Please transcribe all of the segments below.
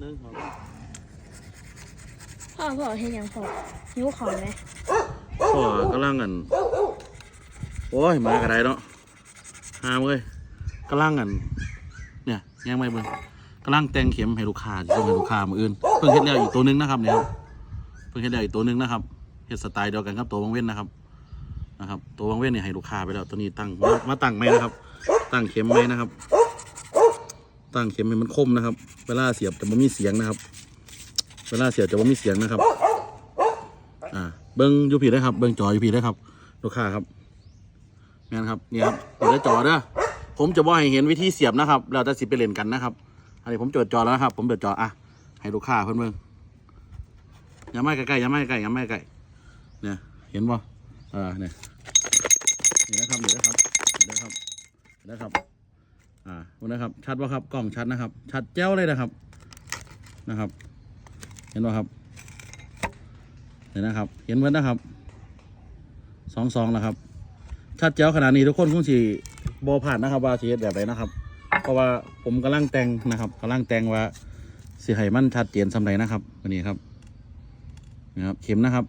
หนึ่งสองพ่อพ่อเห็นยังพ่อหิวของไหมพ่อกำลังกัน โอ้ย มากระไดเนาะหามเลยกำลังกัน เนี่ยยังไม่เบิ่งกำลังแต่งเข็มให้ลูกค้าจะส่งให้ลูกค้ามืออื่น เพิ่งเฮ็ดแล้วอีกตัวหนึงนะครับเนี่ยเพิ่งเฮ็ดแล้วอีกตัวหนึงนะครับเฮ็ดสไตล์เดียวกันครับตัวบางเว้นนะครับนะครับ ตัวบางเว้นเนี่ยให้ลูกค้าไปแล้วตัวนี้ตั้งมาตั้งไหมนะครับ ตั้งเข็มไหมนะครับ ตั้งเข็มให้มันคมนะครับ เวลาเสียบจะไม่มีเสียงนะครับ เวลาเสียบจะไม่มีเสียงนะครับ อ่า เบิ้งอยูพีได้ครับ เบิ้งจออยูพีได้ครับ ลูกค้าครับแม่นครับนี่ครับเปิดได้จอเด้อผมจะบอกให้เห็นวิธีเสียบนะครับ เราจะสิไปเล่นกันนะครับ อันนี้ผมเปิดจอแล้วนะครับ ผมเปิดจออะ ให้ลูกค้าเพิ่อนเบิ่งอย่ามาใกล้ๆอย่ามาใกล้อย่ามาใกล้เนี่ย เห็นบ่อ่าเนี่ยนี่นะครับนี่นะครับนี่นะครับนี่นะครับ อ่าดูนะครับ ชัดว่าครับ กล้องชัดนะครับ ชัดแจ้วเลยนะครับ นะครับ เห็นว่าครับ เห็นนะครับ เห็นเหมือนนะครับสองสองนะครับ ชัดแจ้วขนาดนี้ทุกคนคงสีบอผ่านนะครับว่าสีแบบไหนนะครับ เพราะว่าผมกำลังแต่งนะครับกำลังแต่งว่าสีไห้มันชัดเจนสำไรนะครับอันนี้ครับนะครับเข็มนะครับ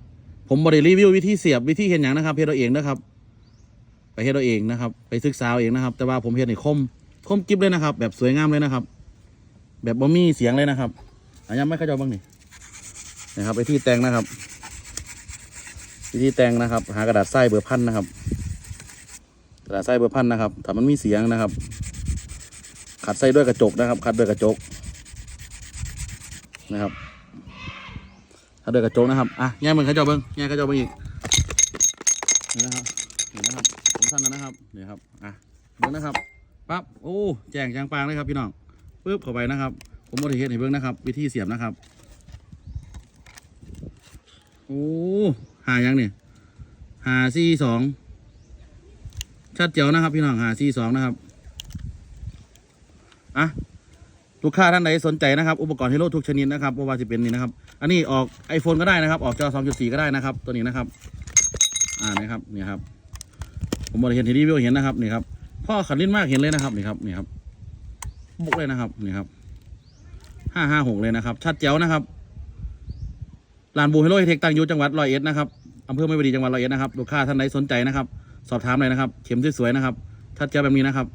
ผมบริรีวิววิธีเสียบวิธีเห็นอย่างนะครับเฮ็ดเอาเองนะครับ ไปเฮ็ดเอาเองนะครับ ไปศึกษาเอาเองนะครับ แต่ว่าผมเฮ็ดในคม คมกิบเลยนะครับ แบบสวยงามเลยนะครับ แบบบ่มีเสียงเลยนะครับอันยังไม่เข้าใจบ้างนี่นะครับไปที่แต่งนะครับวิธีแต่งนะครับ หากระดาษทรายเบอร์พันนะครับ กระดาษทรายเบอร์พันนะครับถ้ามันมีเสียงนะครับ ขัดใส่ด้วยกระจกนะครับ ขัดด้วยกระจกนะครับขัดด้วยกระจกนะครับอะแง่มือเขาเจ้าเบิ้งแง่เขาเจ้าเบิ้งอีกนี่นะครับนี่นะครับผมสั้นแล้วนะครับนี่ครับอะเบิ้งนะครับ ปั๊บโอ้แจ้งจางปางเลยครับพี่น้องปึ๊บเข้าไปนะครับ ผมบริเฮ็ดให้เบิ้งนะครับ วิธีเสียบนะครับ โอ้หายังเนี่ยหาสี่สองชัดเจ๋วนะครับ พี่น้องหาสี่สองนะครับอะลูกค้าท่านใดสนใจนะครับ อุปกรณ์ฮีโร่ทุกชนิดนะครับว่าจะเป็นนี่นะครับ อันนี้ออก iPhone ก็ได้นะครับ ออกจอ2.4 ก็ได้นะครับ ตัวนี้นะครับ อ่านี่ครับนี่ครับ ผมบอเห็นที่รีวิวเห็นนะครับนี่ครับ พ่อขันลิ้นมากเห็นเลยนะครับนี่ครับนี่ครับบุกเลยนะครับนี่ครับห้าห้าหกเลยนะครับ ชัดเจ๋วนะครับลานบูฮิโร่เทคตังยูจังหวัดร้อยเอ็ดนะครับอำเภอไม่บดีจังหวัดร้อยเอ็ดนะครับลูกค้าท่านใดสนใจนะครับ สอบถามเลยนะครับ เข็มสวยๆนะครับทัดเจอแบบนี้นะครับ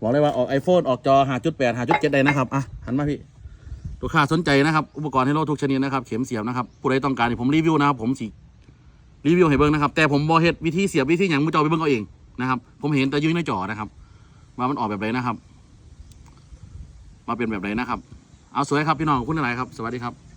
บอกเลยว่าออก iPhone ออกจอหาจุดแปดหาจุดเจ็ดได้นะครับอะหันมาพี่ลูกค้าสนใจนะครับ อุปกรณ์ให้โลทุกชนิดนะครับ เข็มเสียบนะครับผู้ใดต้องการผมรีวิวนะครับผมสิรีวิวให้เบิ่งนะครับ แต่ผมบอเฮ็ดวิธีเสียบวิธีอย่างมุจอไปเบิ่งเอาเอง นะครับ ผมเห็นแต่ยืนในจอนะครับว่ามันออกแบบไหนนะครับ มาเป็นแบบไหนนะครับ เอาสวยครับพี่น้องขอบคุณหลายครับ สวัสดีครับ